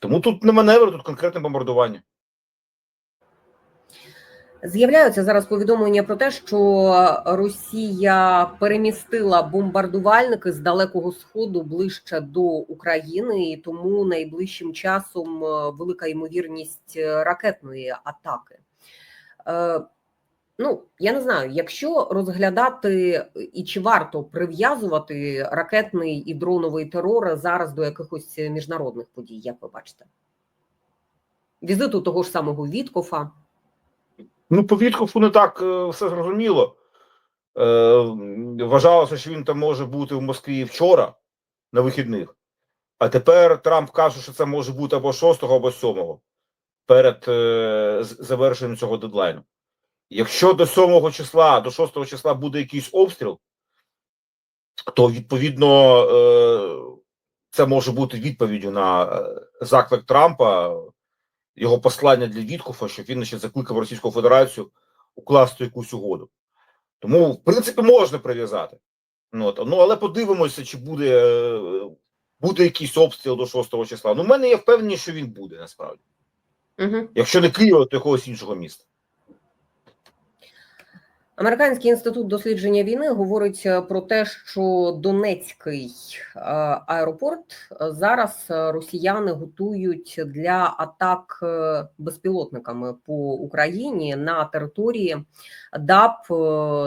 Тому тут не маневр, тут конкретне бомбардування. З'являються зараз повідомлення про те, що Росія перемістила бомбардувальники з далекого сходу ближче до України, і тому найближчим часом е, велика ймовірність е, ракетної атаки. Ну, я не знаю, якщо розглядати і чи варто прив'язувати ракетний і дроновий терор зараз до якихось міжнародних подій, як ви бачите? Візиту того ж самого Віткофа. Ну, по Віткофу не так е, все зрозуміло. Е, вважалося, що він там може бути в Москві вчора на вихідних. А тепер Трамп каже, що це може бути або 6, або 7 перед е, завершенням цього дедлайну. Якщо до 7 числа, до 6 числа буде якийсь обстріл, то відповідно е, це може бути відповіддю на е, заклик Трампа, його послання для Віткофа, щоб він значить, закликав Російську Федерацію укласти якусь угоду. Тому, в принципі, можна прив'язати. Ну, ну але подивимося, чи буде, е, буде якийсь обстріл до 6 числа. Ну, в мене є впевненість, що він буде насправді. Угу. Якщо не Києва, то якогось іншого міста. Американський інститут дослідження війни говорить е, про те, що Донецький е, аеропорт е, зараз росіяни готують для атак безпілотниками по Україні на території ДАП.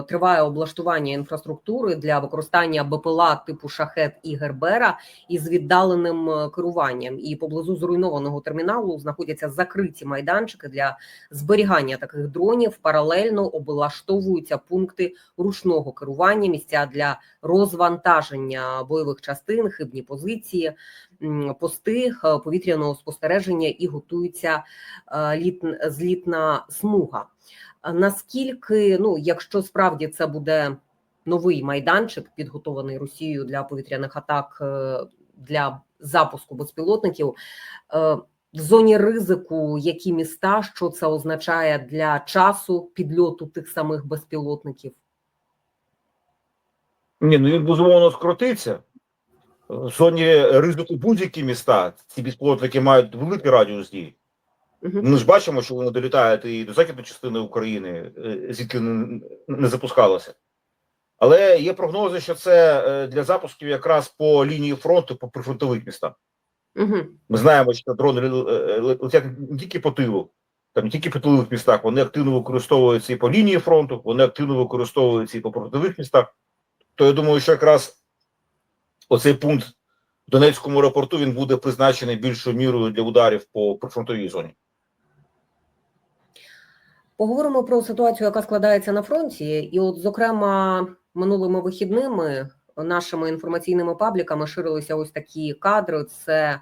Триває облаштування інфраструктури для використання БПЛА типу Шахет і Гербера із віддаленим керуванням. І поблизу зруйнованого терміналу знаходяться закриті майданчики для зберігання таких дронів. Паралельно облаштовуються пункти ручного керування, місця для розвантаження бойових частин, хибні позиції, пости е, повітряного спостереження і готується е, літ- злітна смуга. Наскільки, ну, якщо справді це буде новий майданчик, підготований Росією для повітряних атак е, для запуску безпілотників, е, в зоні ризику які міста, що це означає для часу підльоту тих самих безпілотників? Ні, ну він безумовно скоротиться. В зоні ризику будь-які міста, ці безпілотники мають великий радіус дії. Ми ж бачимо, що вони долітають і до західної частини України, е, звідки не, не запускалося. Але є прогнози, що це е, для запусків якраз по лінії фронту, по прифронтових містах. Мгм. Ми знаємо, що дрони е, летять не тільки по тилу, там не тільки по тилових містах, вони активно використовуються і по лінії фронту, вони активно використовуються і по прифронтових містах. То я думаю, що якраз оцей пункт в Донецькому аеропорту він буде призначений більшою мірою для ударів по прифронтовій зоні. Поговоримо про ситуацію, яка складається на фронті, і, от, зокрема, минулими вихідними нашими інформаційними пабліками ширилися ось такі кадри. Це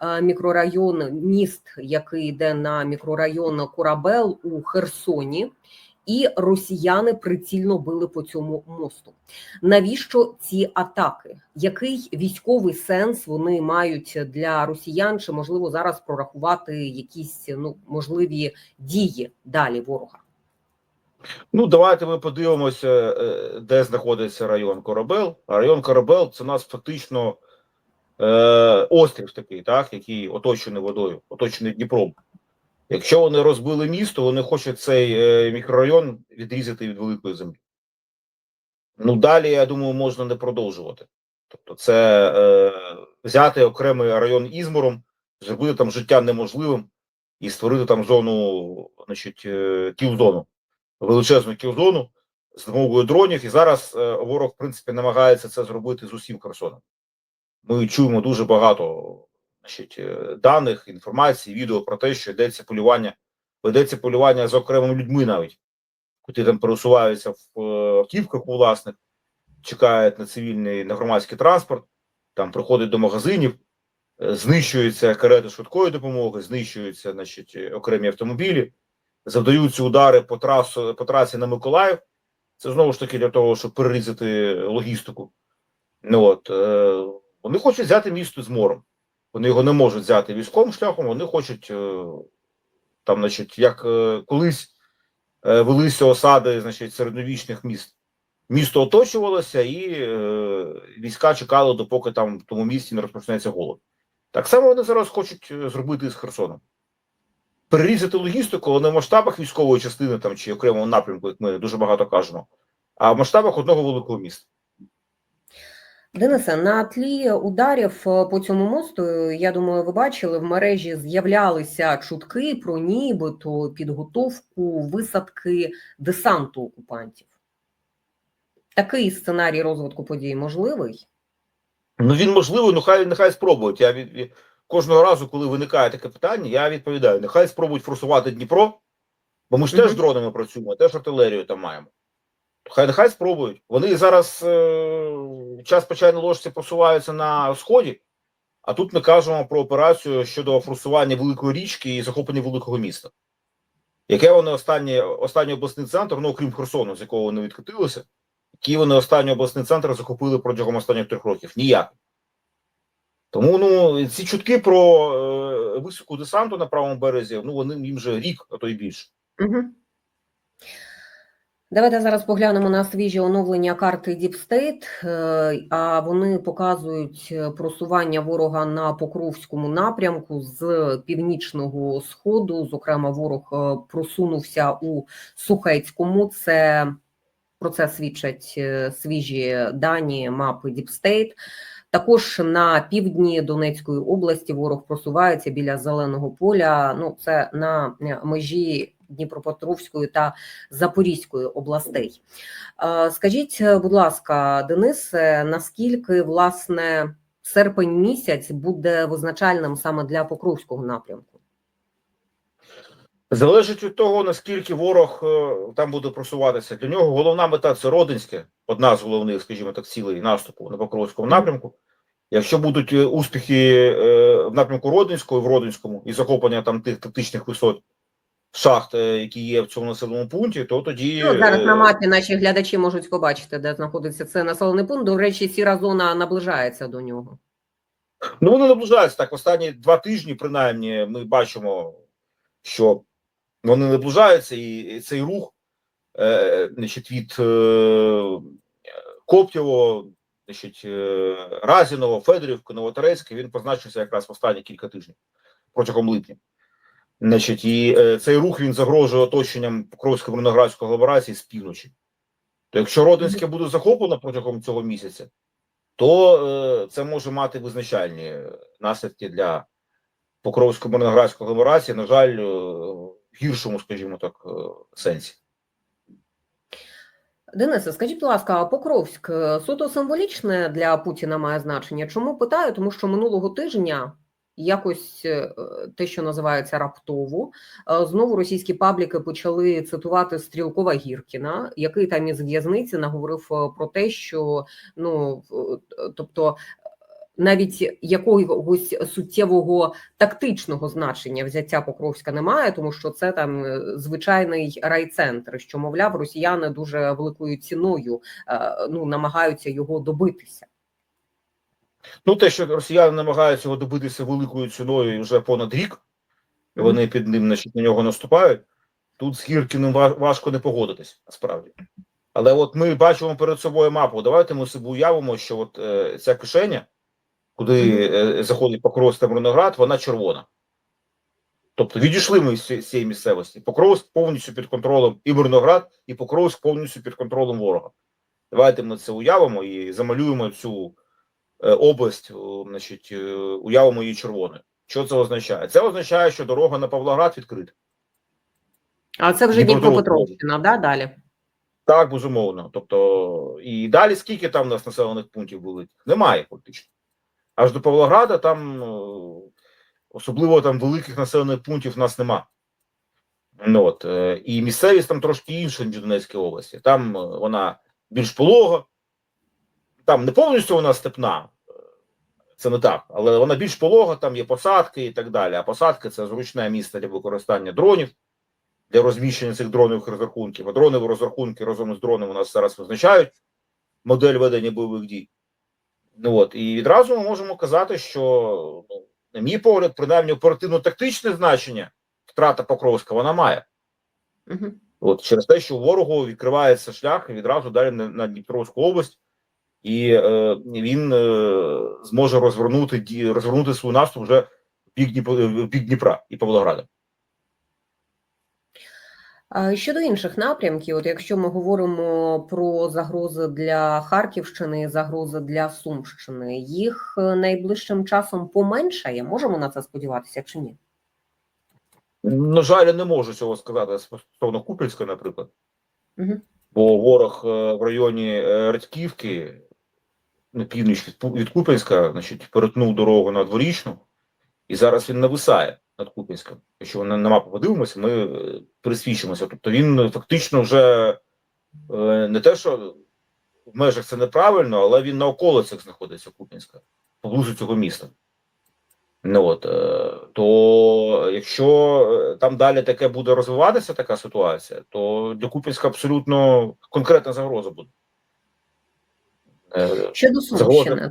е, мікрорайон, міст, який йде на мікрорайон Корабел у Херсоні. І росіяни прицільно били по цьому мосту. Навіщо ці атаки? Який військовий сенс вони мають для росіян? Чи можливо зараз прорахувати якісь ну можливі дії далі ворога? Ну, давайте ми подивимося, е, де знаходиться район Корабел. А район Корабел це у нас фактично е, острів такий, так, який оточений водою, оточений Дніпром. Якщо вони розбили місто, вони хочуть цей е, мікрорайон відрізати від великої землі. Ну, далі, я думаю, можна не продовжувати. Тобто, це е, взяти окремий район Ізмором, зробити там життя неможливим і створити там зону, значить, е, кілзону величезну кілзону з допомогою дронів, і зараз е, ворог, в принципі, намагається це зробити з усім Херсоном. Ми чуємо дуже багато значить, е, даних, інформації, відео про те, що йдеться полювання, ведеться полювання за окремими людьми навіть, котрі там пересуваються в е, автівках у власних, чекають на цивільний, на громадський транспорт, там приходять до магазинів, знищуються карети швидкої допомоги, знищуються значить, окремі автомобілі завдаються удари по трасу по трасі на Миколаїв. Це знову ж таки для того, щоб перерізати логістику. Ну от е, вони хочуть взяти місто з морем. Вони його не можуть взяти військовим шляхом. Вони хочуть е, там, значить, як е, колись е, велися осади, значить, середньовічних міст. Місто оточувалося, і е, війська чекали, допоки там в тому місці не розпочнеться голод. Так само вони зараз хочуть е, зробити з Херсоном. Перерізати логістику, але не в масштабах військової частини там, чи окремого напрямку, як ми дуже багато кажемо, а в масштабах одного великого міста. Денисе, на тлі ударів е, по цьому мосту, е, я думаю, ви бачили, в мережі з'являлися чутки про нібито підготовку висадки десанту окупантів. Такий сценарій розвитку подій можливий? Ну він можливий, ну хай нехай спробують. Я від кожного разу, коли виникає таке питання, я відповідаю: нехай спробують форсувати Дніпро, бо ми ж теж дронами працюємо, теж артилерію там маємо. Хай нехай спробують. Вони зараз е, час по чайній ложці просуваються на сході, а тут ми кажемо про операцію щодо форсування великої річки і захоплення великого міста. Яке вони останнє, останній обласний центр, ну окрім Херсону, з якого вони відкотилися, який вони останній обласний центр захопили протягом останніх трьох років? Ніяк. Тому ну ці чутки про е, високу десанту на правому березі, ну вони їм вже рік, а то й більше. Угу. Давайте зараз поглянемо на свіжі оновлення карти Deep State, е, а вони показують е, просування ворога на Покровському напрямку з північного сходу. Зокрема, ворог е, просунувся у Сухецькому. Це про це свідчать свіжі дані мапи Deep State. Також на півдні Донецької області ворог просувається біля зеленого поля. Ну це на е, межі Дніпропетровської та Запорізької областей. Е, Скажіть, е, будь ласка, Денисе, наскільки власне серпень місяць буде визначальним саме для Покровського напрямку? Залежить від того, наскільки ворог там буде просуватися. Для нього головна мета це Родинське, одна з головних, скажімо так, цілей наступу на Покровському напрямку. Якщо будуть е, успіхи е, в напрямку Родинського в Родинському і захоплення там тих тактичних висот шахт, е, які є в цьому населеному пункті, то тоді Ну, зараз на мапі наші глядачі можуть побачити, де знаходиться цей населений пункт. До речі, сіра зона наближається до нього. Ну, вони наближаються так. Останні два тижні, принаймні, ми бачимо, що вони наближаються, і цей рух, значить, від Коптєво, значить, е, Разіново, Федорівки, Новоторецьке, він позначився якраз в останні кілька тижнів протягом липня. Значить, і е, цей рух він загрожує оточенням Покровської Мирноградської агломерації з півночі. То якщо Родинське буде захоплено протягом цього місяця, то е, це може мати визначальні наслідки для Покровської Мирноградської агломерації, на жаль, в гіршому, скажімо так, сенсі. Денисе, скажіть, будь ласка, Покровськ е, суто символічне для Путіна має значення? Чому питаю? Тому що минулого тижня якось е, те, що називається раптово, е, знову російські пабліки почали цитувати Стрілкова Гіркіна, який там із в'язниці наговорив про те, що ну тобто. Навіть якогось суттєвого тактичного значення взяття Покровська немає, тому що це там е, звичайний райцентр, що мовляв, росіяни дуже великою ціною е, ну намагаються його добитися. Ну, те, що росіяни намагаються його добитися великою ціною вже понад рік, і вони під ним значить, на нього наступають. Тут з Гіркіним важко не погодитись, насправді. Але от ми бачимо перед собою мапу. Давайте ми собі уявимо, що от е, ця кишеня, куди е, заходить Покровськ та Мирноград, вона червона. Тобто відійшли ми з цієї місцевості. Покровськ повністю під контролем і Мирноград, і Покровськ повністю під контролем ворога. Давайте ми це уявимо і замалюємо цю е, область, значить, е, уявимо її червоною. Що це означає? Це означає, що дорога на Павлоград відкрита. А це вже. Дніпропетровщина, да, далі. Так, безумовно. Тобто, і далі скільки там у нас населених пунктів були? Немає фактично. Аж до Павлограда там е, особливо там великих населених пунктів в нас нема. Ну, от, е, і місцевість там трошки інша, ніж в Донецькій області. Там е, вона більш полога, там не повністю вона степна, е, це не так, але вона більш полога, там є посадки і так далі. А посадки це зручне місце для використання дронів, для розміщення цих дронових розрахунків. А дронові розрахунки разом з дроном у нас зараз визначають модель ведення бойових дій. Ну от і відразу ми можемо казати, що ну, на мій погляд, принаймні оперативно-тактичне значення втрата Покровська вона має. Угу. От через те, що ворогу відкривається шлях відразу далі на, на Дніпровську область, і е, він е, зможе розвернути розвернути свій наступ вже в бік Дніпра і Павлограда. Щодо інших напрямків, от якщо ми говоримо про загрози для Харківщини, загрози для Сумщини, їх е, найближчим часом поменшає. Можемо на це сподіватися чи ні? На жаль, я не можу цього сказати стосовно Купільська, наприклад. Мгм. Бо ворог е, в районі е, Радьківки, на північ від, Куп'янська, значить, перетнув дорогу на дворічну, і зараз він нависає над Куп'янськом. Якщо на, на мапу подивимося, ми е, пересвідчимося. Тобто він фактично вже е, не те, що в межах це неправильно, але він на околицях знаходиться Куп'янська, поблизу цього міста. Ну от, е, то якщо там далі таке буде розвиватися, така ситуація, то для Куп'янська абсолютно конкретна загроза буде. Е, Щодо Загроза. Сумщини,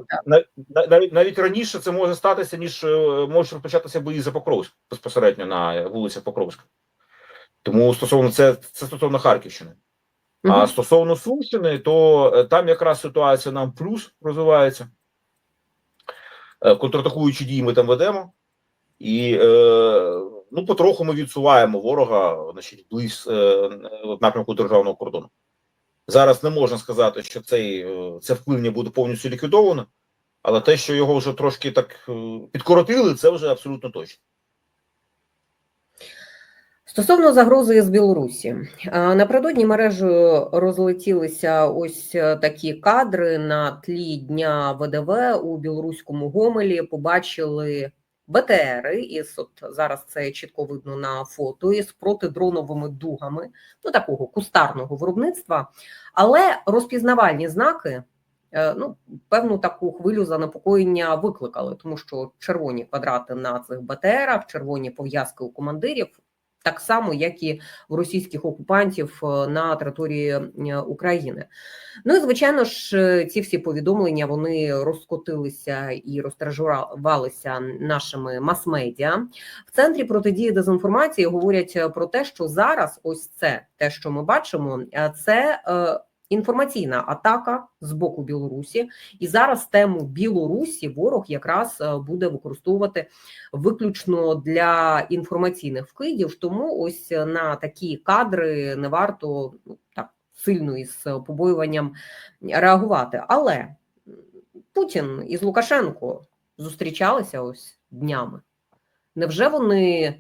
навіть навіть раніше це може статися, ніж е, може розпочатися бої за Покровськ безпосередньо на вулицях Покровська. Тому стосовно це, це стосовно Харківщини. А стосовно Сумщини, то е, там якраз ситуація нам плюс розвивається. Е, Контратакуючі дії ми там ведемо, і е, ну, потроху ми відсуваємо ворога значить, близь е, в напрямку державного кордону. Зараз не можна сказати, що цей, е, це впливання буде повністю ліквідовано, але те, що його вже трошки так е, підкоротили, це вже абсолютно точно. Стосовно загрози з Білорусі, напередодні мережею розлетілися ось е, такі кадри на тлі дня ВДВ у білоруському Гомелі. Побачили БТРи, із от зараз це чітко видно на фото, із протидроновими дугами, ну такого кустарного виробництва, але розпізнавальні знаки. е, Ну, певну таку хвилю занепокоєння викликали, тому що червоні квадрати на цих БТРах, червоні пов'язки у командирів, так само, як і в російських окупантів е, на території е, України. Ну і звичайно ж, е, ці всі повідомлення вони розкотилися і розтражувалися нашими мас-медіа. В центрі протидії дезінформації говорять про те, що зараз ось це те, що ми бачимо, це. Е, Інформаційна атака з боку Білорусі, і зараз тему Білорусі ворог якраз е, буде використовувати виключно для інформаційних вкидів. Тому ось на такі кадри не варто ну, так сильно із побоюванням реагувати. Але Путін із Лукашенко зустрічалися ось днями. Невже вони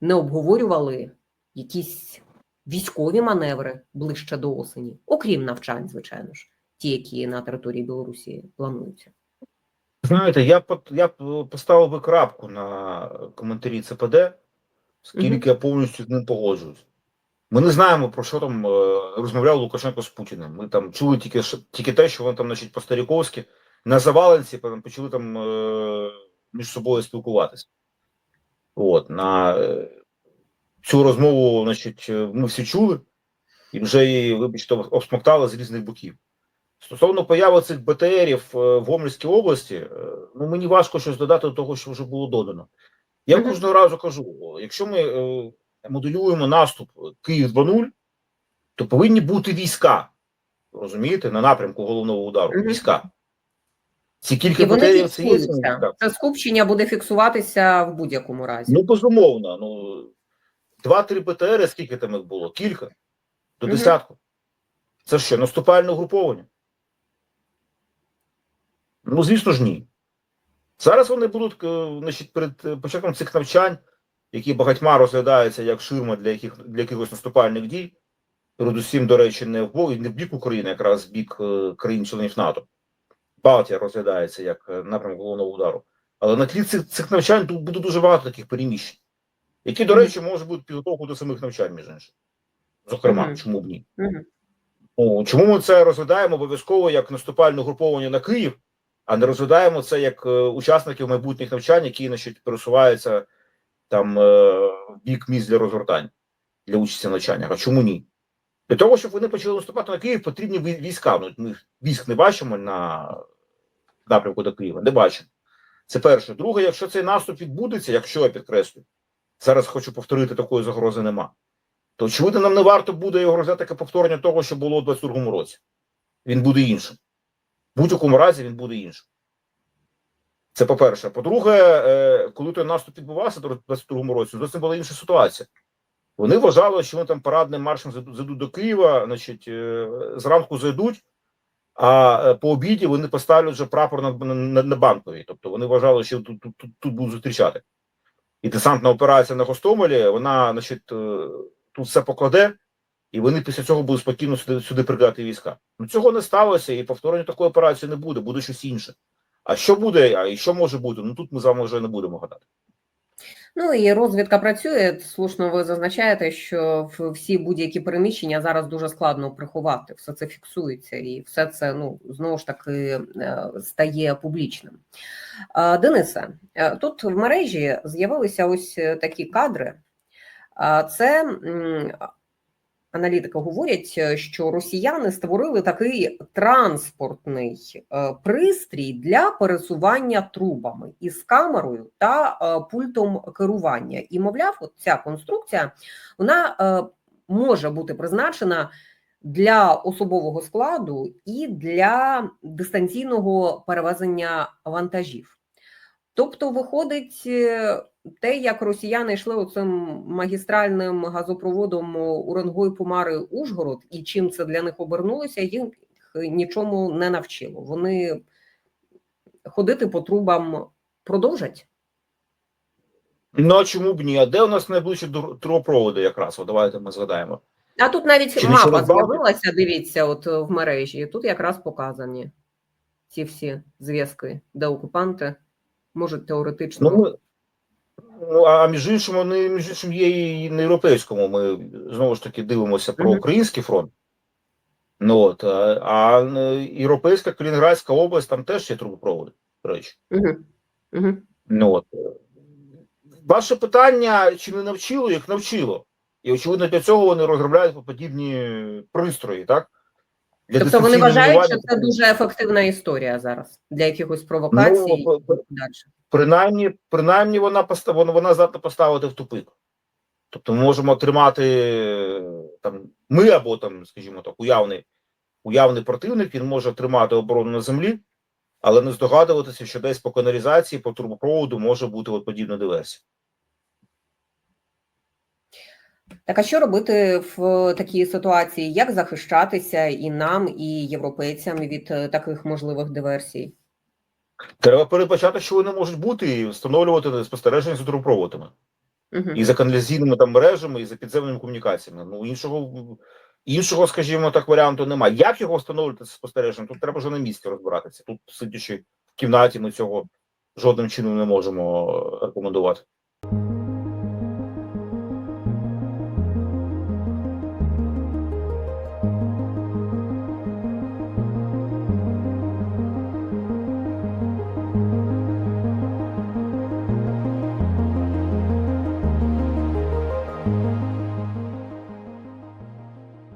не обговорювали якісь військові маневри ближче до осені, окрім навчань, звичайно ж, ті, які на території Білорусі плануються? Знаєте, я я поставив би крапку на коментарі ЦПД, скільки я повністю з ним погоджуюсь. Ми не знаємо, про що там е, розмовляв Лукашенко з Путіним. Ми там чули тільки тільки те, що вони там, значить, по-старіковськи на заваленці почали там е, між собою спілкуватися. От, на е, цю розмову, значить, е, ми всі чули і вже її, вибачте, обсмоктали з різних боків. Стосовно появи цих БТРів е, в Гомельській області, е, ну мені важко щось додати до того, що вже було додано. Я кожного разу кажу: якщо ми е, моделюємо наступ Київ 2.0, то повинні бути війська. Розумієте, на напрямку головного удару. Війська. Ці кілька І БТРів це є. Це скупчення буде фіксуватися в будь-якому разі. Ну, безумовно. Ну, два-три БТРи, скільки там їх було? Кілька. До десятку. Це що, наступальне угруповання? Ну, звісно ж, ні. Зараз вони будуть е, значить, перед е, початком цих навчань, які багатьма розглядаються як ширма для, яких, для якихось наступальних дій, передусім, до речі, не в, бо- не в бік України, якраз в бік е, країн-членів НАТО. Балтія розглядається як напрямок головного удару. Але на тлі цих, цих навчань тут буде дуже багато таких переміщень, які, до речі, можуть бути підготовку до самих навчань, між іншим. Зокрема, чому б ні? Ну, чому ми це розглядаємо обов'язково як наступальне угруповання на Київ, а не розглядаємо це як е, учасників майбутніх навчань, які значить, пересуваються там е, в бік місць для розгортань для участі в навчаннях. А чому ні? Для того, щоб вони почали наступати на Київ, потрібні війська. Ну, ми військ не бачимо на напрямку до Києва, не бачимо. Це перше. Друге, якщо цей наступ відбудеться, якщо я підкреслюю, зараз хочу повторити, такої загрози нема. То очевидно, нам не варто буде його розглядати як повторення того, що було у 22-му році. Він буде іншим. В будь-якому разі він буде іншим. Це по-перше. По-друге, е, коли той наступ відбувався у 22-му році, зовсім була інша ситуація. Вони вважали, що вони там парадним маршем зайдуть до Києва, значить, е, зранку зайдуть, а е, по обіді вони поставлять вже прапор на, на, на банковій. Тобто вони вважали, що тут, тут, тут будуть зустрічати. І десантна операція на Гостомелі, вона, значить, е, тут все покладе, і вони після цього будуть спокійно сюди, сюди придати війська. Ну цього не сталося, і повторення такої операції не буде, буде щось інше. А що буде, а і що може бути? Ну тут ми з вами вже не будемо гадати. Ну і розвідка працює. Слушно, ви зазначаєте, що всі будь-які переміщення зараз дуже складно приховати. Все це фіксується, і все це ну знову ж таки е, стає публічним. Денисе, е, тут в мережі з'явилися ось е, такі кадри. Це аналітики говорять, е, що росіяни створили такий транспортний е, пристрій для пересування трубами із камерою та е, пультом керування. І, мовляв, от ця конструкція вона може бути призначена для особового складу і для дистанційного перевезення вантажів. Тобто, виходить, е, те, як росіяни йшли оцим магістральним газопроводом Уренгой Помари Ужгород, і чим це для них обернулося, їх нічому не навчило. Вони ходити по трубам продовжать. Ну а чому б ні? А де у нас найближчі трубопроводи якраз? О, давайте ми згадаємо. А тут навіть Чи мапа з'явилася, дивіться, от е, в мережі. Тут якраз показані ці всі зв'язки, де окупанти можуть теоретично. Ну, ми, ну а між іншим, вони між іншим є і на європейському. Ми знову ж таки дивимося про український фронт. Ну от, а, а європейська Калінінградська область там теж є трубопроводи, до речі. Угу. Угу. Ну от. Ваше питання, чи не навчило їх? Навчило. І очевидно, для цього вони розробляють подібні пристрої, так? Для Тобто вони вважають, що це дуже ефективна історія зараз для якихось провокацій Ну, і далі. принаймні, принаймні вона поста- вона, здатна поставити в тупик. Тобто ми можемо тримати е, там ми або там, скажімо так, уявний, уявний противник, він може тримати оборону на землі, але не здогадуватися, що десь по каналізації, по трубопроводу може бути от подібна диверсія. Так а що робити в такій ситуації? Як захищатися і нам, і європейцям від е, таких можливих диверсій? Треба передбачати, що вони можуть бути, і встановлювати спостереження за трубопроводами. Угу. і за каналізаційними там мережами, і за підземними комунікаціями. Ну іншого іншого, скажімо так, варіанту немає. Як його встановлювати це спостереження? Тут треба вже на місці розбиратися. Тут, сидячи в кімнаті, ми цього жодним чином не можемо рекомендувати.